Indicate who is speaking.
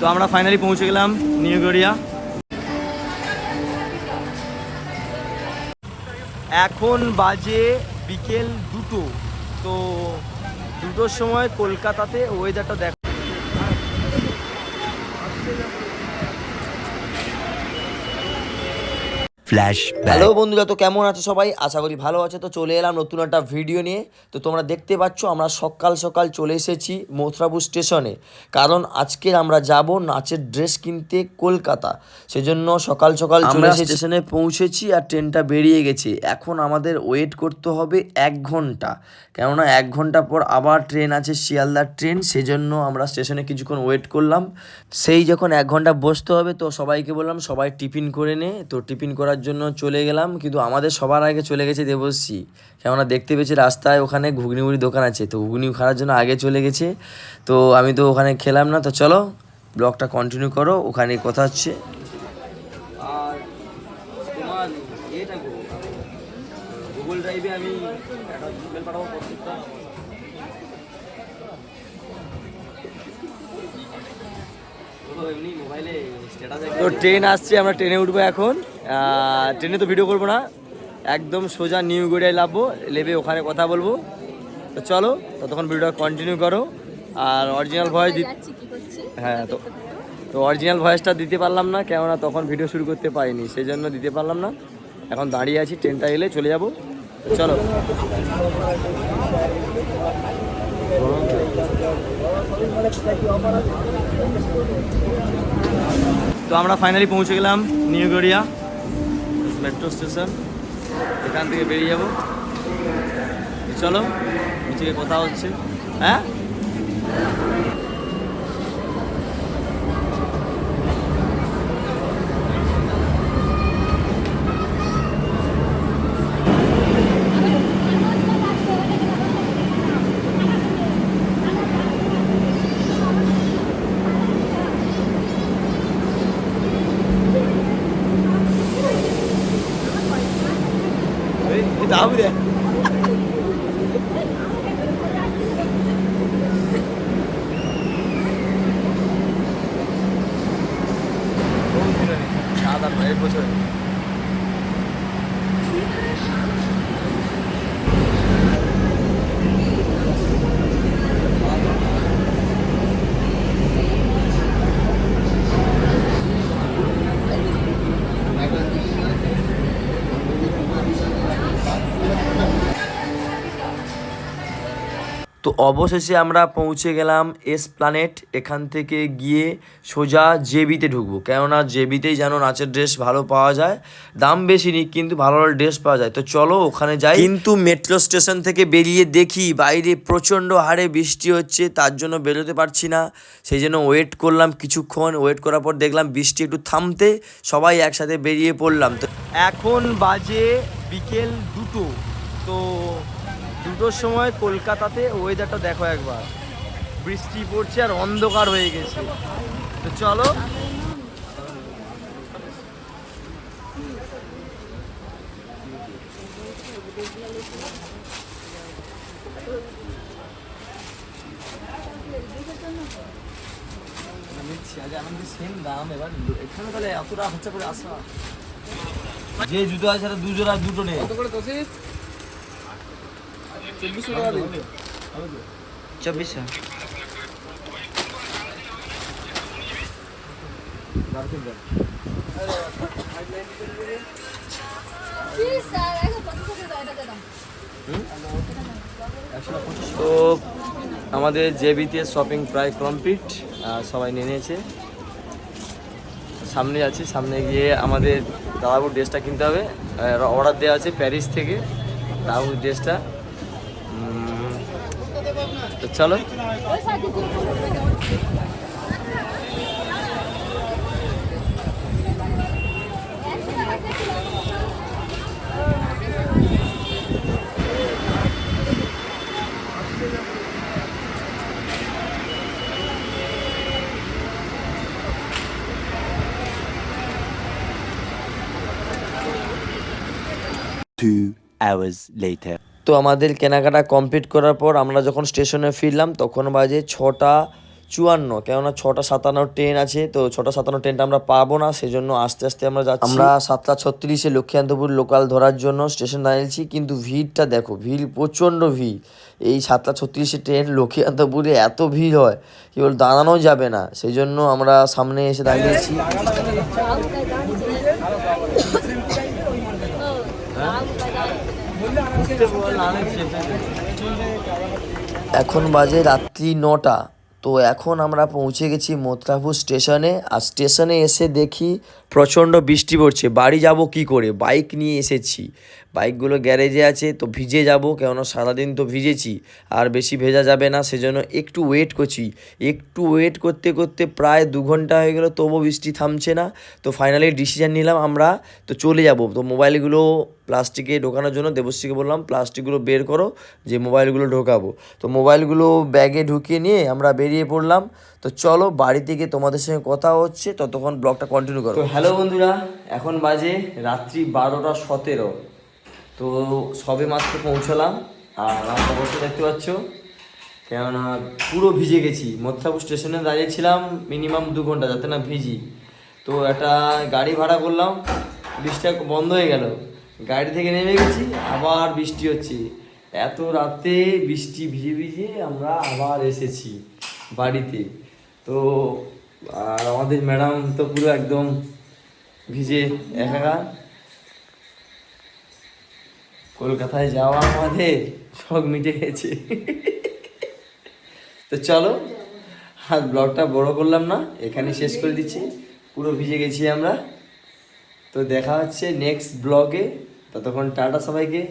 Speaker 1: তো আমরা ফাইনালি পৌঁছে গেলাম নিউ গড়িয়া। এখন বাজে বিকেল দুটো। তো দুটোর সময় কলকাতাতে ওয়েদারটা দেখ। হ্যালো বন্ধুরা তো কেমন আছে সবাই? আশা করি ভালো আছে। তো চলে এলাম নতুন একটা ভিডিও নিয়ে। তো তোমরা দেখতে পাচ্ছ আমরা সকাল সকাল চলে এসেছি মথুরাপুর স্টেশনে। কারণ আজকে আমরা যাব নাচের ড্রেস কিনতে কলকাতা। সেজন্য সকাল সকাল চলে স্টেশনে পৌঁছেছি আর ট্রেনটা বেরিয়ে গেছে। এখন আমাদের ওয়েট করতে হবে এক ঘণ্টা। কেননা এক ঘণ্টা পর আবার ট্রেন আছে শিয়ালদার ট্রেন। সেজন্য আমরা স্টেশনে কিছুক্ষণ ওয়েট করলাম। সেই যখন এক ঘণ্টা বসতে হবে তো সবাইকে বললাম সবাই টিফিন করে নে। তো টিফিন করার জন্য চলে গেলাম কিন্তু আমাদের সবার আগে চলে গেছে দেবশ্রী। কেননা দেখতে পেয়েছি রাস্তায় ওখানে ঘুগনি মুড়ি দোকান আছে তো ঘুগনি খাওয়ার জন্য আগে চলে গেছে। তো আমি তো ওখানে খেলাম না তো চলো ব্লগটা কন্টিনিউ করো ওখানে কথা হচ্ছে। আর তোমার এটা গুগল ড্রাইভে আমি একটা ইমেল পাঠাবো প্রত্যেকটা। তো ট্রেন আসছে আমরা ট্রেনে উঠবো এখন। ট্রেনে তো ভিডিও করব না। একদম সোজা নিউ গড়িয়ায় লাভবো লেবে ওখানে কথা বলব। তো চলো ততক্ষণ ভিডিওটা কন্টিনিউ করো। আর অরিজিনাল ভয়েস হ্যাঁ তো তো অরিজিনাল ভয়েসটা দিতে পারলাম না কেননা তখন ভিডিও শুরু করতে পারিনি সেই জন্য দিতে পারলাম না। এখন দাঁড়িয়ে আছি ট্রেনটা এলে চলে যাব। চলো। তো আমরা ফাইনালি পৌঁছে গেলাম নিউ গড়িয়া। মেট্রো স্টেশন এখান থেকে বেরিয়ে যাব। চলো নিচে কথা হচ্ছে। হ্যাঁ? 你打不点？তো অবশেষে আমরা পৌঁছে গেলাম এস প্ল্যানেট এখান থেকে গিয়ে সোজা জেবিতে ঢুকবো। কেননা জেবিতেই যেন নাচের ড্রেস ভালো পাওয়া যায়। দাম বেশি নি কিন্তু ভালো ভালো ড্রেস পাওয়া যায়। তো চলো ওখানে যাই। কিন্তু মেট্রো স্টেশন থেকে বেরিয়ে দেখি বাইরে প্রচণ্ড হারে বৃষ্টি হচ্ছে তার জন্য বেরোতে পারছি না। সেই জন্য ওয়েট করলাম কিছুক্ষণ। ওয়েট করার পর দেখলাম বৃষ্টি একটু থামতে সবাই একসাথে বেরিয়ে পড়লাম। তো এখন বাজে বিকেল দুটো। তো দুটোর সময় কলকাতাতে ওয়েদারটা দেখো একবার। বৃষ্টি পড়ছে আর অন্ধকার হয়ে গেছে। তো চলো। যে জুতো আছে দুজোড়া দুটো নেই চব্বিশশো। তো আমাদের জেবিতে শপিং প্রায় কমপ্লিট সবাই নিয়ে নিয়েছে। সামনে যাচ্ছি সামনে গিয়ে আমাদের দাদাবুর ড্রেসটা কিনতে হবে। অর্ডার দেওয়া আছে প্যারিস থেকে দাদাবুর ড্রেসটা। তো চলো
Speaker 2: ওই সাইডে দিয়ে দাও।
Speaker 3: Two hours later.
Speaker 1: তো আমাদের কেনাকাটা কমপ্লিট করার পর আমরা যখন স্টেশনে ফিরলাম, তখন বাজে ছটা চুয়ান্ন। কেননা ছটা সাতান্ন ট্রেন আছে, তো ছটা সাতান্ন ট্রেনটা আমরা পাবো না সেই জন্য আস্তে আস্তে আমরা যাচ্ছি। আমরা সাতটা ছত্রিশে লক্ষ্মীকান্তপুর লোকাল ধরার জন্য স্টেশন দাঁড়িয়েছি, কিন্তু ভিড়টা দেখো, ভিড়, প্রচণ্ড ভিড়। এই সাতটা ছত্রিশে ট্রেন লক্ষ্মীকান্তপুরে এত ভিড় হয়, কেবল দাঁড়ানো যাবে না। সেই জন্য আমরা সামনে এসে দাঁড়িয়েছি। এখন বাজে রাত্রি নটা। তো এখন আমরা পৌঁছে গেছি মোত্রাপুর স্টেশনে। আর স্টেশনে এসে দেখি প্রচণ্ড বৃষ্টি পড়ছে। বাড়ি যাব কি করে? বাইক নিয়ে এসেছি। বাইকগুলো গ্যারেজে আছে, তো ভিজে যাব, কেননা সারাদিন তো ভিজেছি, আর বেশি ভেজা যাবে না, সেজন্য একটু ওয়েট করছি। একটু ওয়েট করতে করতে প্রায় দু ঘণ্টা হয়ে গেল তবু বৃষ্টি থামছে না, তো ফাইনালি ডিসিশন নিলাম আমরা, তো চলে যাব। তো মোবাইলগুলো প্লাস্টিকে ঢোকানোর জন্য দেবশ্রীকে বললাম প্লাস্টিকগুলো বের করো, যে মোবাইলগুলো ঢোকাবো। তো মোবাইলগুলো ব্যাগে ঢুকিয়ে নিয়ে আমরা বেরিয়ে পড়লাম, তো চলো বাড়ি থেকে তোমাদের সঙ্গে কথা হচ্ছে, ততক্ষণ ব্লগটা কন্টিনিউ করো। হ্যালো বন্ধুরা, এখন বাজে রাত্রি বারোটা সতেরো। তো সবে মাত্র পৌঁছলাম, আর আমার অবস্থা দেখতে পাচ্ছ। কেননা পুরো ভিজে গেছি। মথুরাপুর স্টেশনে দাঁড়িয়েছিলাম মিনিমাম দু ঘণ্টা, যাতে না ভিজি। তো একটা গাড়ি ভাড়া করলাম, বৃষ্টিটা বন্ধ হয়ে গেল। গাড়ি থেকে নেমে গেছি, আবার বৃষ্টি হচ্ছে। এত রাতে বৃষ্টি ভিজে ভিজে আমরা আবার এসেছি বাড়িতে। তো আর আমাদের ম্যাডাম তো পুরো একদম ভিজে, একাকার। কলকাতায় যাওয়া আমাদের সব মিটে গেছে তো চলো, আর ব্লগটা বড় করলাম না, এখানে শেষ করে দিচ্ছি। পুরো ভিজে গেছি আমরা। তো দেখা হচ্ছে নেক্সট ব্লগে ততক্ষণ টাটা সবাইকে।